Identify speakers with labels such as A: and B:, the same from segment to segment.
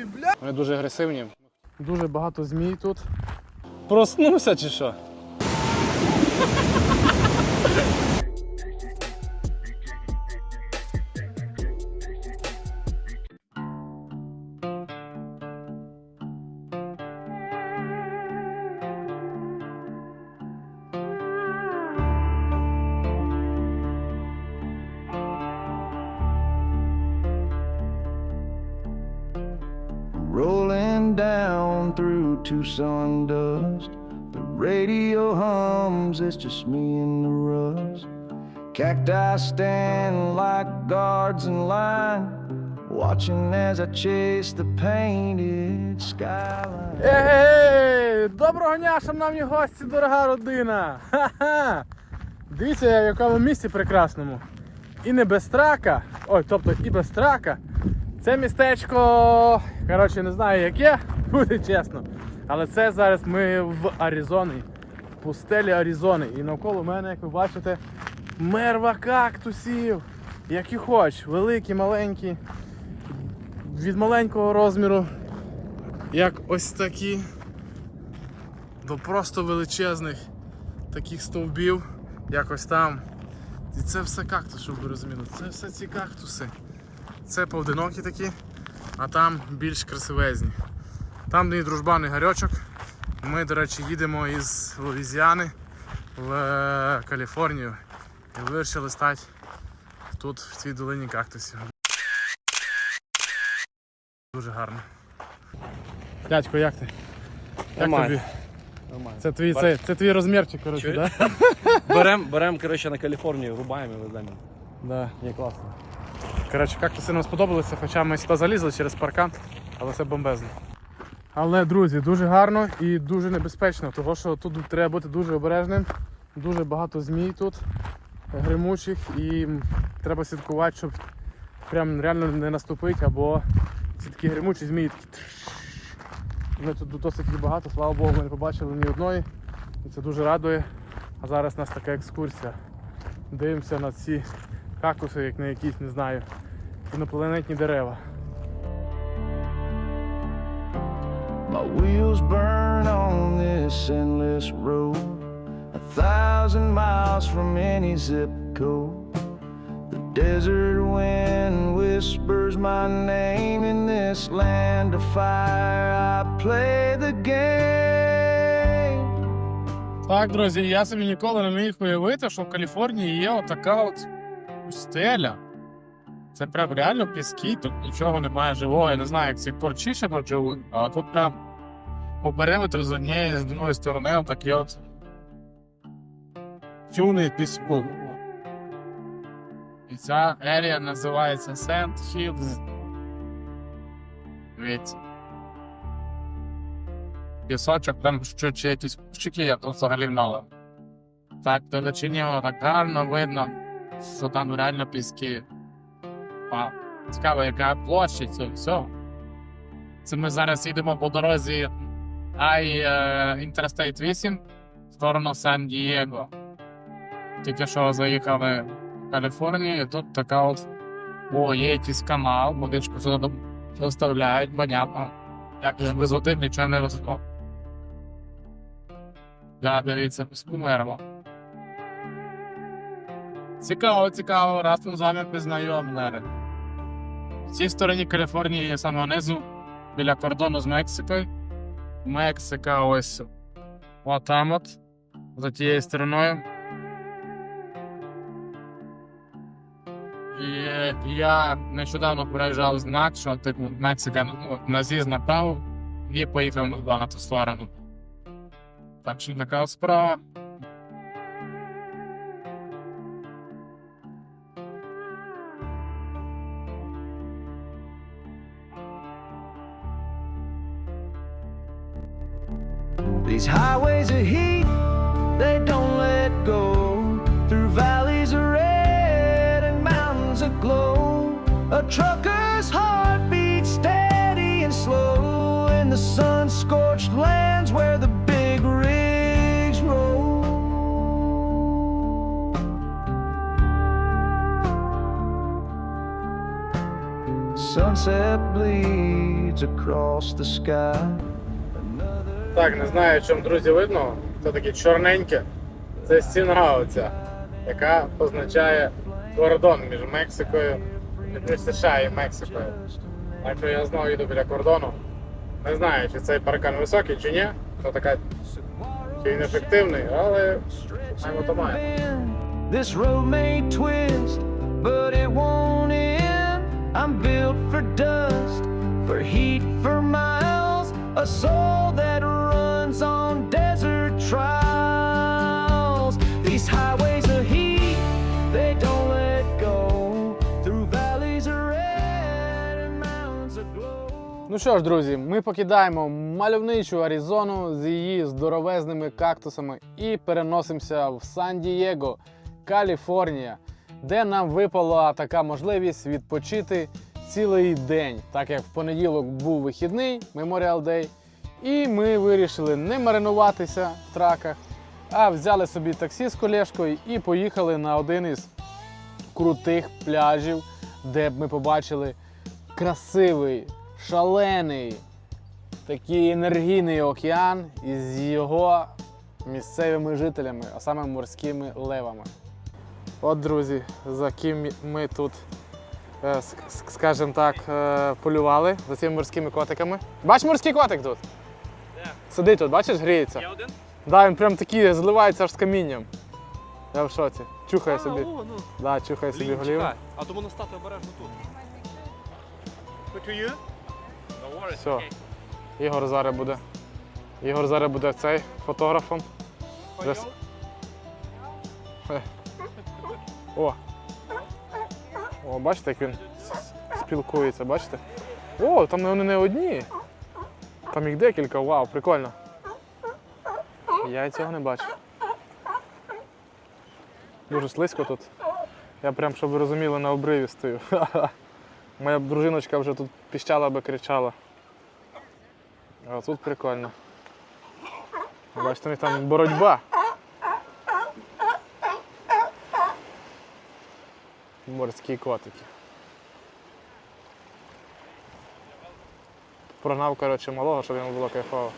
A: тобі, бля!
B: Вони дуже агресивні. Дуже багато змій тут. Проснувся чи що?
C: Stand like guards in line, watching as I chase the painted skyline.
B: Ей! Доброго дня, шановні гості, дорога родина! Ха-ха! Дивіться, я в якому місці прекрасному. І не без трака, ой, тобто і без трака. Це містечко, коротше, не знаю яке, буде чесно. Але це зараз ми в Аризоні, пустелі Аризони. І навколо мене, як ви бачите, мерва кактусів. Які хоч, великі, маленькі, від маленького розміру, як ось такі до просто величезних таких стовбів, якось там. І це все кактус, щоб ви розуміли. Це все ці кактуси. Це поодинокі такі, а там більш красивезні. Там мій дружбаний гарячок. Ми, до речі, їдемо із Луїзіани в е, Каліфорнію і вирішили стати тут, в цій долині кактусів. Дуже гарно. Дядько, як ти? Як
D: Нормально.
B: тобі?
D: Нормально.
B: Це твій, це, це твій розмірчик, коротше,
D: Чуєш?
B: так?
D: Берем, берем, коротше, на Каліфорнію, рубаємо і веземо.
B: Да.
D: Ні, класно.
B: Коротше, кактуси нам сподобалися, хоча ми сюди залізли через паркан, але це бомбезно. Але, друзі, дуже гарно і дуже небезпечно, тому що тут треба бути дуже обережним. Дуже багато змій тут, гримучих, і треба слідкувати, щоб прям реально не наступити, або ці такі гримучі змії такі. Вони тут досить багато, слава Богу, ми не побачили ні одної. І це дуже радує. А зараз у нас така екскурсія. Дивимося на ці кактуси, як на якісь, не знаю, інопланетні дерева.
C: My wheels burn on this endless road, thousand miles from any zip code. The desert wind whispers my name in this land of fire. I play the game.
B: Так, друзі, я собі ніколи не міг уявити, що в Каліфорнії є отака от пустеля. Це прям реально піски, тут нічого немає живого. Я не знаю, як ці корчі ще живуть, а тут прям по периметру з однієї з другої сторони отакі от тюни піску. І ця ерія називається Сент Хілз. Дивіться. Пісочок, там що чи я тут взагалі мало. Так, далечині так гарно видно, що там реально піски. Вау. Цікаво, яка площа це все. Це ми зараз їдемо по дорозі I е, Interstate 8 в сторону Сан-Дієго. Тільки що заїхали в Каліфорнію, і тут така от. О, є якийсь канал, водичку сюди доставляють, понятно. Як без води нічого не росło. Да, дивіться, мерво. Цікаво, цікаво, раз з вами познайомили. В цій стороні Каліфорнії саме внизу, біля кордону з Мексикою. Мексика ось от там от, за тією стороною. Я нещодавно переїжджав знак, що типу Мексика ну, на з'їзд направо і поїхав на ту сторону. Так що така справа.
C: These highways of heat, trucker's heart beats steady and slow in the sun scorched lands where the big rigs roll. Sunset bleeds across the sky.
B: Так, не знаю, чому друзі видно. Це таке чорненьке. Це стіна оця, яка позначає кордон між Мексикою, між США і Мексикою. Так що я знову їду біля кордону. Не знаю, чи цей паркан високий, чи ні. Це така чи він ефективний, але маємо то маємо.
C: This road may twist, but it won't end. I'm built for dust, for heat, for miles. A soul that runs on desert trials. These highways
B: Ну що ж, друзі, ми покидаємо мальовничу Аризону з її здоровезними кактусами і переносимося в Сан-Дієго, Каліфорнія, де нам випала така можливість відпочити цілий день, так як в понеділок був вихідний Memorial Day, і ми вирішили не маринуватися в траках, а взяли собі таксі з колешкою і поїхали на один із крутих пляжів, де б ми побачили красивий, шалений, такий енергійний океан із його місцевими жителями, а саме морськими левами. От, друзі, за ким ми тут, е, ск- ск- скажімо так, е, полювали за цими морськими котиками. Бач морський котик тут? Сидить тут, бачиш, гріється.
D: Я один?
B: Да, він прям такий зливається аж з камінням. Я в шоці. Чухає собі.
D: о, ну.
B: Да, чухає собі
D: Блін,
B: голіву.
D: А тому настати обережно тут. You?
B: Все. Ігор зараз буде. Ігор зараз буде цей фотографом. Зараз- О! О, бачите, як він спілкується, бачите? О, там вони не одні. Там їх декілька, вау, прикольно. Я цього не бачив. Дуже слизько тут. Я прям, щоб ви розуміли, на обриві стою. Моя дружиночка вже тут піщала би кричала. А тут прикольно. Бачите, у них там боротьба. Морські котики. Прогнав, коротше, малого, щоб йому було кайфово.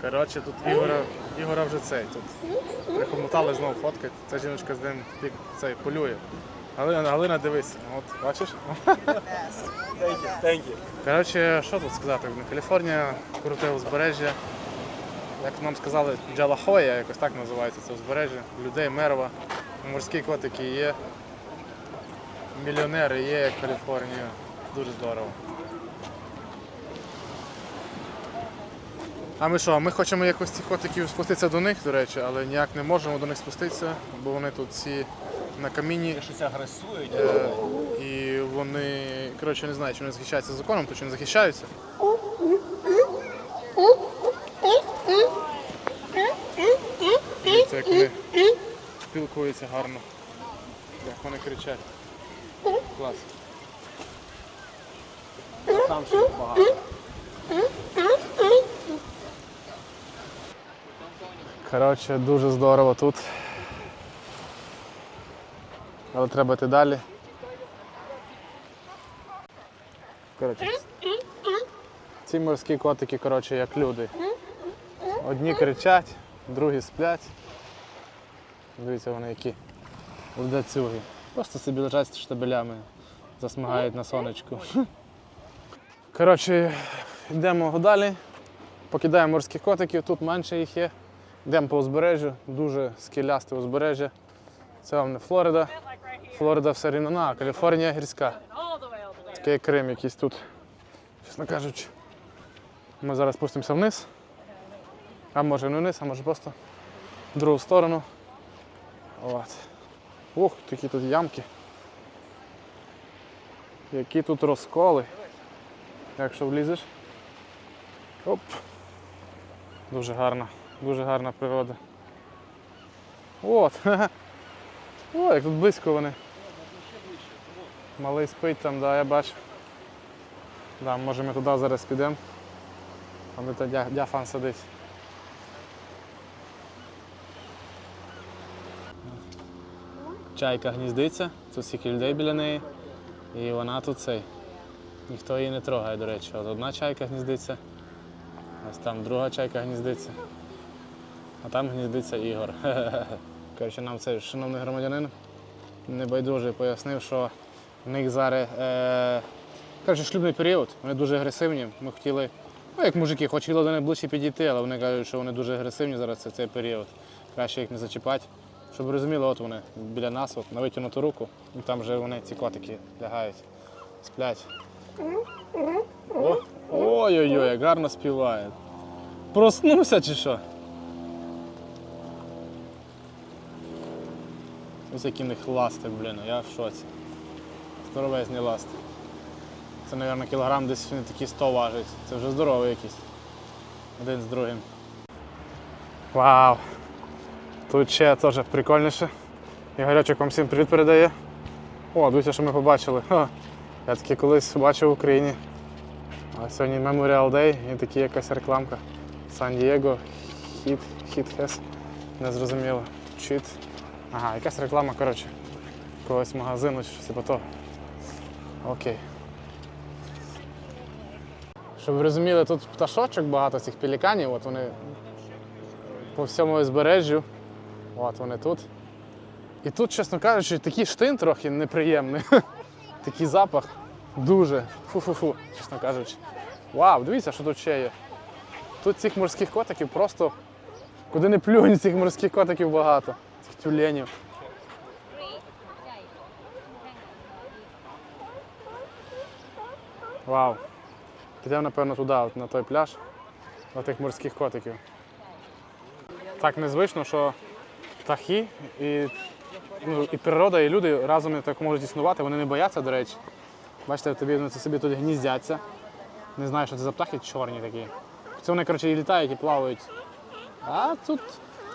B: Коротше, тут Ігора, Ігора вже цей. Тут прихомотали знову фоткать. Ця жіночка з ним цей полює. Галина, Галина, дивись, от бачиш? Коротше, що тут сказати? Каліфорнія, круте узбережжя. Як нам сказали, Джалахоя, якось так називається це узбережжя. Людей мерва, морські котики є. Мільйонери є, як Каліфорнія. Дуже здорово. А ми що, ми хочемо якось цих котиків спуститися до них, до речі, але ніяк не можемо до них спуститися, бо вони тут всі на каміні.
D: Щось агресують.
B: Е, і вони, коротше, не знаю, чи вони захищаються законом, то чи не захищаються. Дивіться, як вони спілкуються гарно. Як вони кричать. Клас.
D: Там ще багато.
B: Коротше, дуже здорово тут. Але треба йти далі. Коротше, ці морські котики, коротше, як люди. Одні кричать, другі сплять. Дивіться, вони які ледацюги. Просто собі лежать штабелями, засмагають на сонечку. Коротше, йдемо далі. Покидаємо морських котиків, тут менше їх є. Йдемо по узбережжю, дуже скелясте узбережжя. Це вам не Флорида. Флорида все рівно, ну, а Каліфорнія гірська. Такий Крим якийсь тут, чесно кажучи. Ми зараз спустимося вниз. А може не вниз, а може просто в другу сторону. От. Ух, такі тут ямки. Які тут розколи. Якщо влізеш. Оп. Дуже гарна, дуже гарна природа. От. О, як тут близько вони. Малий спить там, да, я бачу. Да, може ми туди зараз підемо. А ми та дяфан сидить. Чайка гніздиться, тут стільки людей біля неї. І вона тут цей. Ніхто її не трогає, до речі. От одна чайка гніздиться, ось там друга чайка гніздиться, а там гніздиться Ігор. Коротше, нам цей шановний громадянин небайдужий пояснив, що в них зараз е, коротше, шлюбний період, вони дуже агресивні. Ми хотіли, ну як мужики, хотіли до них ближче підійти, але вони кажуть, що вони дуже агресивні зараз це цей період. Краще їх не зачіпати. Щоб розуміли, от вони біля нас, от, на витягнуту руку, і там вже вони, ці котики, лягають, сплять. Ой-ой-ой, як гарно співає. Проснувся чи що? Ось які в них ласти, блін, я в шоці. Здоровезні ласти. Це, мабуть, кілограм десь вони такі 100 важить. Це вже здоровий якийсь. Один з другим. Вау! Тут ще теж прикольніше. Ігорячок вам всім привіт передає. О, дивіться, що ми побачили. Ха. Я таке колись бачив в Україні. А сьогодні Memorial Day і такі якась рекламка. Сан-Дієго, хіт, хіт хес. Не зрозуміло. Чіт. Ага, якась реклама, коротше. Когось магазину чи щось типу того. Окей. Щоб ви розуміли, тут пташочок багато цих пеліканів, от вони по всьому узбережжю. От вони тут. І тут, чесно кажучи, такий штин трохи неприємний. Такий запах. Дуже. Фу-фу-фу, чесно кажучи. Вау, дивіться, що тут ще є. Тут цих морських котиків просто. Куди не плюнь, цих морських котиків багато. Тюленів. Вау. Підемо, напевно, туди, от, на той пляж, до тих морських котиків. Так незвично, що птахи і, ну, і природа, і люди разом так можуть існувати, вони не бояться, до речі. Бачите, тобі вони собі тут гніздяться. Не знаю, що це за птахи чорні такі. Це вони, коротше, і літають, і плавають. А тут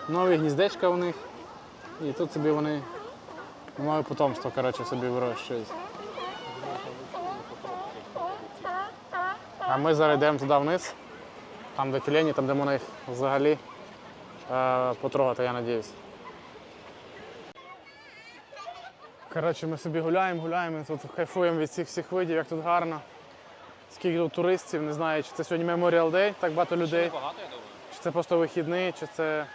B: нові гніздечка у них. І тут собі вони нове потомство, коротше, собі вирощують. А ми зараз йдемо туди вниз, там де тюлені, там де можна їх взагалі е, потрогати, я сподіваюся. Коротше, ми собі гуляємо, гуляємо, тут кайфуємо від цих всіх видів, як тут гарно. Скільки тут туристів, не знаю, чи це сьогодні Memorial Day, так багато людей. Чи це просто вихідний, чи це.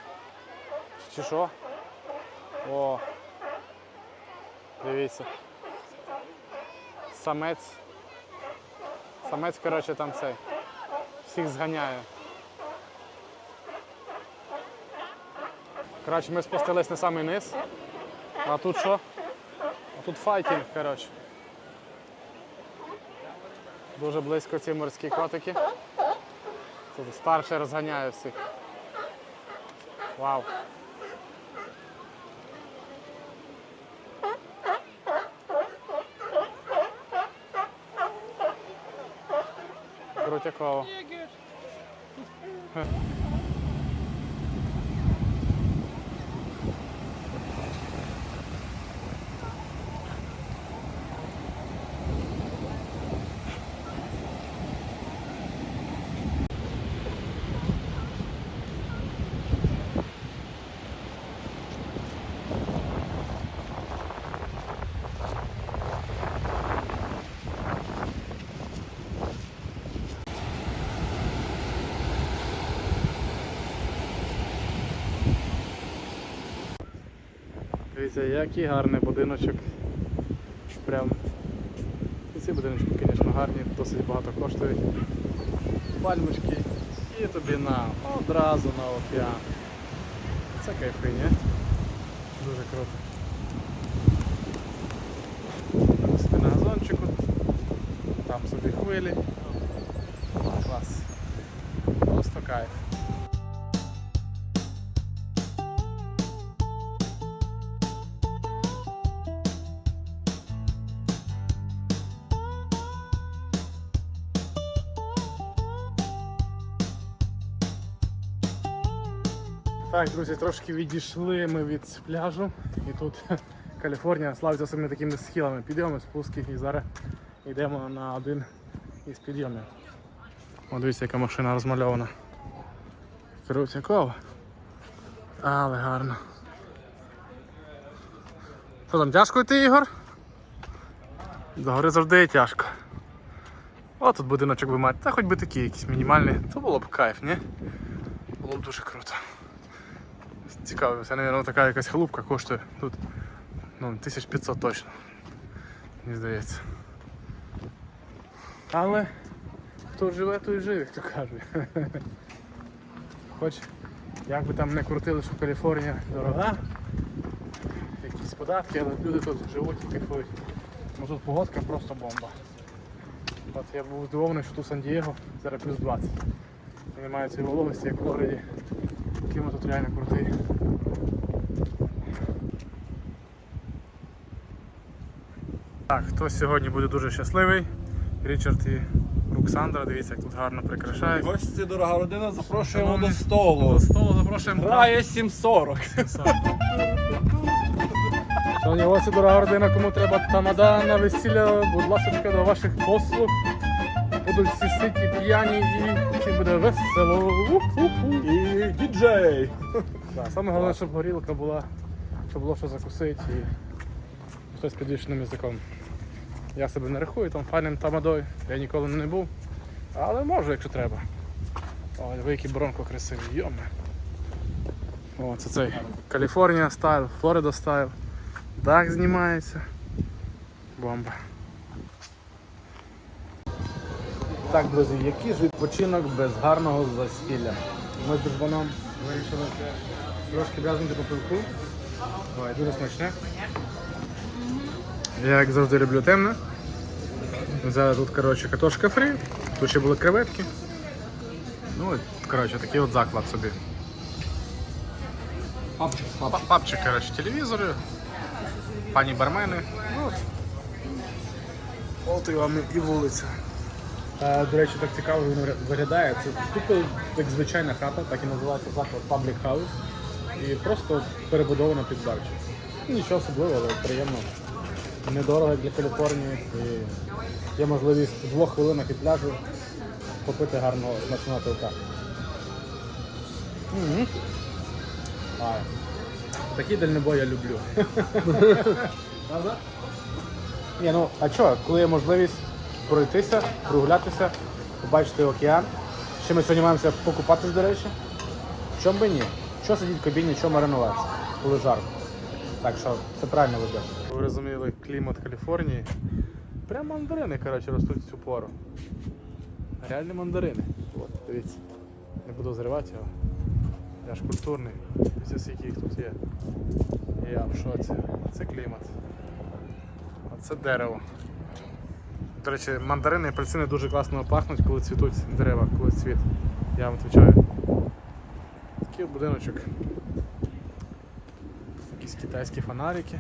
B: Чи що? О. Дивіться. Самець. Самець, коротше, там цей. Всіх зганяє. Коротше, ми спустились на самий низ. А тут що? А тут файтінг, коротше. Дуже близько ці морські котики. Тут старший розганяє всіх. Вау. jako... Дивіться, який гарний будиночок. Прям. І ці будиночки, звісно, гарні, досить багато коштують. Пальмочки і тобі на одразу на океан. Це кайфи? Дуже круто. На газончику, там собі хвилі. Так, друзі, трошки відійшли ми від пляжу. І тут Каліфорнія славиться своїми такими схилами. Підйоми, спуски і зараз йдемо на один із підйомів. О, дивіться, яка машина розмальована. Крутякова. Але гарно. Що там, тяжко йти, Ігор? До гори завжди тяжко. О, тут будиночок би мати. Та хоч би такий якийсь мінімальний. То було б кайф, ні? Було б дуже круто. Це, мабуть, така якась халупка коштує тут. Ну, 1500 точно. Мені здається. Але хто живе, той живе, як то кажуть. Хоч як би там не крутили, що Каліфорнія дорога, якісь податки, але люди тут живуть і кайфують. Ну тут погодка просто бомба. От я був здивований, що тут Сан-Дієго зараз плюс 20. І немає цієї вологості, як в Флориді. Клімат тут реально крутий. Так, хто сьогодні буде дуже щасливий? Річард і Роксандра, дивіться, як тут гарно прикрашають.
D: Гості, дорога родина, запрошуємо
B: Шановні,
D: до столу.
B: До столу запрошуємо.
D: Грає 7.40.
B: Шановні гості, дорога родина, кому треба тамада на весілля, будь ласка, до ваших послуг. Будуть всі ситі, п'яні і всім буде весело. У-ху-ху.
D: І діджей.
B: Да, саме головне, щоб горілка була, щоб було що закусити і хтось підвішеним язиком. Я себе не рахую там файним тамадою, я ніколи не був. Але можу, якщо треба. Ой, ви який бронко красивий, йоме. О, це цей Каліфорнія стайл, Флорида стайл. Дах знімається. Бомба. Так, друзі, який ж відпочинок без гарного застілля? Ми з дружбаном вирішили трошки брязнути по пивку. Ой, дуже смачне. Я як завжди люблю темне. Взяли тут коротше, картошка фрі, тут ще були креветки. Ну, коротше, такий от заклад собі.
D: Папчик,
B: Па- Папчик, коротше, телевізори, пані бармени. Ну, от. От і вам і вулиця. Е, До речі, так цікаво він виглядає. Це тупо як звичайна хата, так і називається заклад Public House. І просто перебудована під барчик. Нічого особливого, але приємно. Недорого для Каліфорнії. І є можливість в двох хвилинах від пляжу попити гарного смачного пивка. Мгм. А, Такий дальнобой я люблю. Правда? Ні, ну а що, коли є можливість пройтися, прогулятися, побачити океан. Ще ми сьогодні маємося покупатись, до речі. Чом би ні? Що сидіти в кабіні, що маринуватися, коли жарко. Так що це правильно вибір. Ви розуміли, клімат Каліфорнії. Прямо мандарини, коротше, ростуть цю пору. Реальні мандарини. От, дивіться. Не буду зривати його. Я ж культурний. Дивіться, скільки їх тут є. Я в шоці. Це клімат. А це дерево. До речі, мандарини і апельсини дуже класно пахнуть, коли цвітуть дерева, коли цвіт. Я вам відповідаю. Такий будиночок. Якісь китайські фонарики,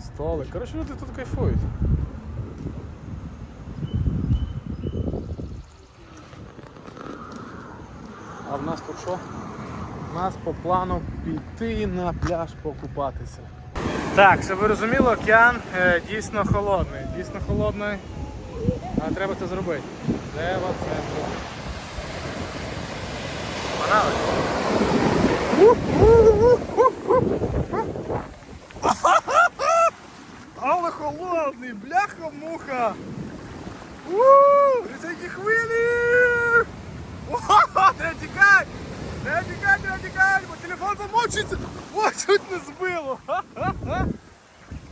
B: столи. Коротше, люди тут кайфують. А в нас тут що? У нас по плану піти на пляж покупатися. Так, щоб ви розуміли, океан е, дійсно холодний. Дійсно холодний. А треба це зробити. Треба це зробити. Погнали. Але холодний, бляха-муха! Які хвилі! Треба тікати! Треба тікати, треба тікати, бо телефон замочиться! О, чуть не збило! Ха-ха-ха!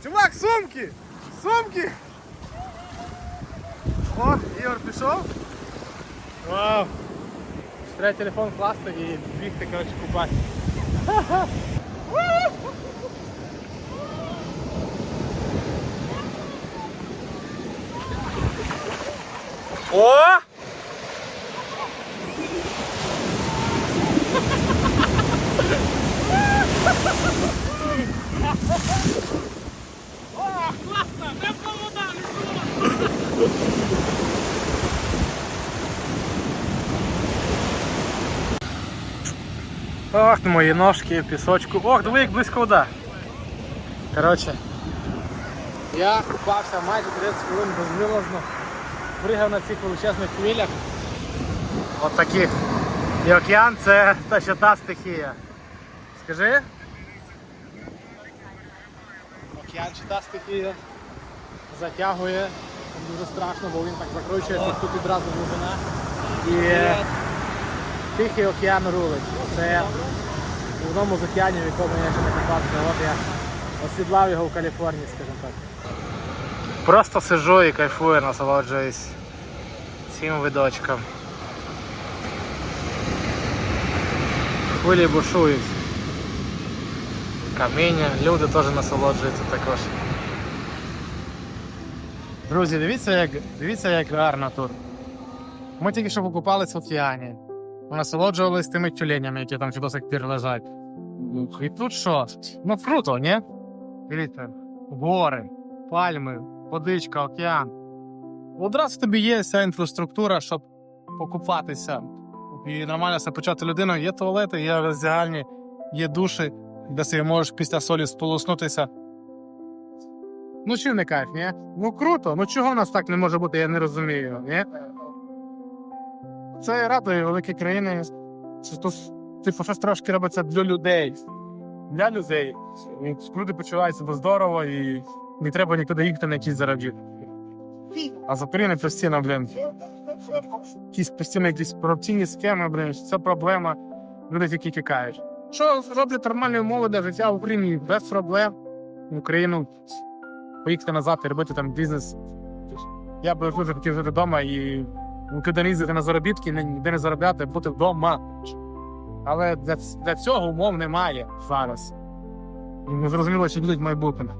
B: Чувак, сумки! Сумки! О, Ігор пішов. Вау! Треба телефон класти і бігти, коротше, купати. О! Ох, мої ножки, пісочку. Ох, диви, як близько вода. Коротше, я купався майже 30 хвилин безвилазно. Пригав на цих величезних хвилях. От таких. І океан це та ще та стихія. Скажи? Океан чи та стихія затягує дуже страшно, бо він так закручує, тут, тут відразу глибина. І Тихий океан рулить. Це в одному з океанів, в якому я ще не купався. От я осідлав його в Каліфорнії, скажімо так. Просто сиджу і кайфую, насолоджуюсь цим видочком. Хвилі бушують. Каміння, люди теж насолоджуються також. Друзі, дивіться, як, дивіться, як гарно тут. Ми тільки що покупались в океані. Насолоджувались тими тюленями, які там до сих пір лежать. І тут що? Ну круто, ні? Дивіться, гори, пальми, водичка, океан. Одразу тобі є вся інфраструктура, щоб покупатися і нормально себе почати людину. Є туалети, є роздягальні, є душі, де собі можеш після солі сполоснутися. Ну чим не кайф, ні? Ну круто, ну чого в нас так не може бути, я не розумію, ні? Це радує великі країни. Що тут, типу, щось трошки робиться для людей. Для людей. Люди почувають себе здорово і не треба нікуди їхати на якісь заробітки. А з України постійно, блін. Якісь постійно якісь корупційні схеми, блін, це проблема. Люди тільки тікають. Що роблять нормальні умови для життя в Україні без проблем в Україну поїхати назад і робити там бізнес. Я би дуже хотів жити вдома і нікуди не їздити на заробітки, ніде не заробляти, бути вдома. Але для, для цього умов немає зараз. І не зрозуміло, чи будуть майбутнє.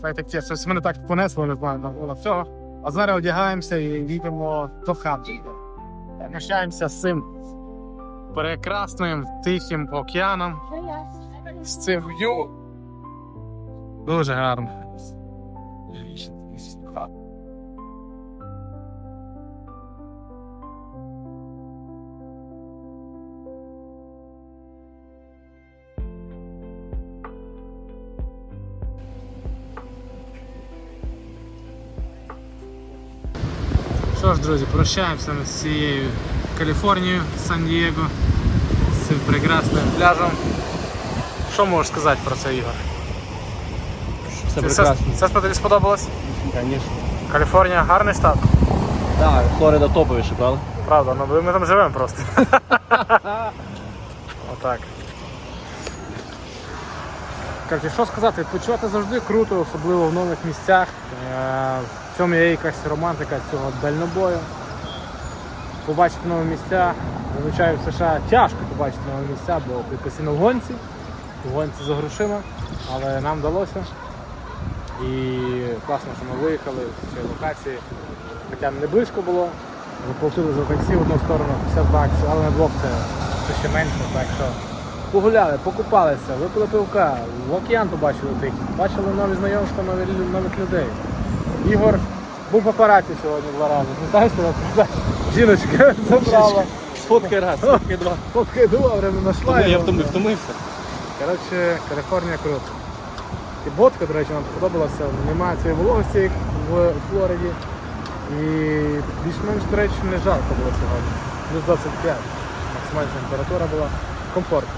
B: Це таке, щось мене так понесло, не знаю, навколо цього. А зараз одягаємося і їдемо до хати. Прощаємося з цим прекрасним тихим океаном. З цим в'ю. Дуже гарно. Що ж, друзі, прощаємося ми з цією Каліфорнією, Сан-Дієго, з цим прекрасним пляжем. Що можеш сказати про це, Ігор?
D: Все прекрасно.
B: це, це тобі сподобалось?
D: Звісно.
B: Каліфорнія гарний штат,
D: Так, Флорида топовіше, правда?
B: правда, ну ми там живемо просто. Отак. Короче, що сказати, відпочивати завжди круто, особливо в нових місцях. В цьому є якась романтика цього дальнобою. Побачити нові місця. Зазвичай в США тяжко побачити нові місця, бо ти постійно в гонці, в гонці за грошима, але нам вдалося. І класно, що ми виїхали з цієї локації. Хоча не близько було. Заплатили за таксі в одну сторону 50 баксів, але на двох це, це ще менше, так що погуляли, покупалися, випили пивка, в океан побачили тихий, бачили нові знайомства, нові, нових людей. Ігор був в апараті сьогодні два рази. Пам'ятаєш, тебе? жіночка забрала.
D: Сфоткай раз, сфоткай два.
B: Фотка йду, а время знайшла.
D: Я втомив, втомився.
B: Коротше, Каліфорнія круто. І бодка, до речі, нам сподобалася. Немає цієї вологості, як в Флориді. І більш-менш, до речі, не жарко було сьогодні. Плюс 25. Максимальна температура була. Комфортно.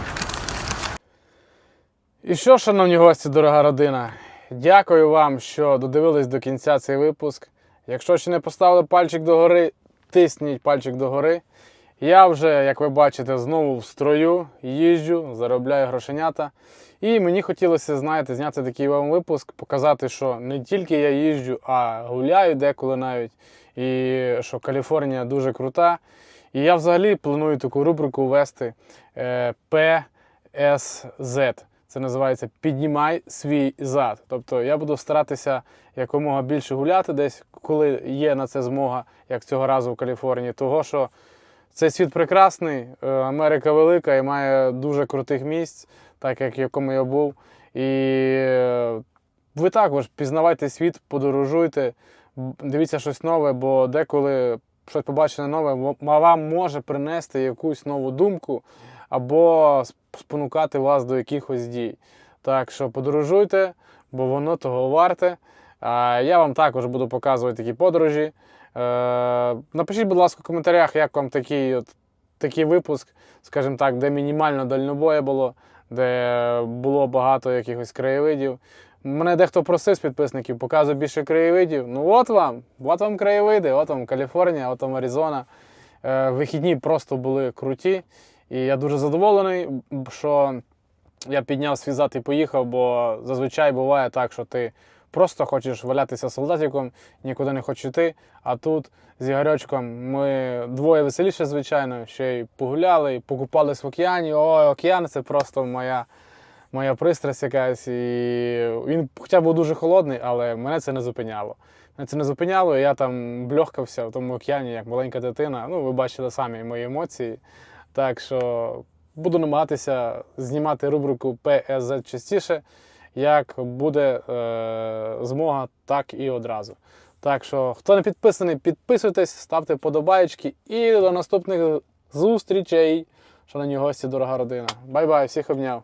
B: І що, шановні гості, дорога родина, дякую вам, що додивились до кінця цей випуск. Якщо ще не поставили пальчик догори, тисніть пальчик догори. Я вже, як ви бачите, знову в строю їжджу, заробляю грошенята. І мені хотілося, знаєте, зняти такий вам випуск, показати, що не тільки я їжджу, а гуляю деколи навіть. І що Каліфорнія дуже крута. І я взагалі планую таку рубрику ввести е, PSZ. Це називається Піднімай свій зад. Тобто я буду старатися якомога більше гуляти десь, коли є на це змога, як цього разу в Каліфорнії. Того, що цей світ прекрасний, е, Америка велика і має дуже крутих місць, так як в якому я був. І е, ви також пізнавайте світ, подорожуйте, дивіться щось нове, бо деколи щось побачене нове вам може принести якусь нову думку або спонукати вас до якихось дій. Так що подорожуйте, бо воно того варте. Я вам також буду показувати такі подорожі. Е, Напишіть, будь ласка, в коментарях, як вам такий, от, такий випуск, скажімо так, де мінімально дальнобоє було, де було багато якихось краєвидів. Мене дехто просив з підписників, показує більше краєвидів. Ну от вам, от вам краєвиди, от вам Каліфорнія, от вам Аризона. Е, вихідні просто були круті. І я дуже задоволений, що я підняв свій зад і поїхав, бо зазвичай буває так, що ти просто хочеш валятися солдатиком, нікуди не хочеш йти. А тут з Ігорьочком ми двоє веселіше, звичайно, ще й погуляли, і покупались в океані. Ой, океан це просто моя, моя пристрасть якась. І він хоча був дуже холодний, але мене це не зупиняло. Мене це не зупиняло, і я там бльохкався в тому океані, як маленька дитина. Ну, ви бачили самі мої емоції. Так що буду намагатися знімати рубрику ПСЗ частіше. Як буде е, змога, так і одразу. Так що, хто не підписаний, підписуйтесь, ставте подобаєчки і до наступних зустрічей. Шановні гості, дорога родина. Бай-бай, всіх обняв.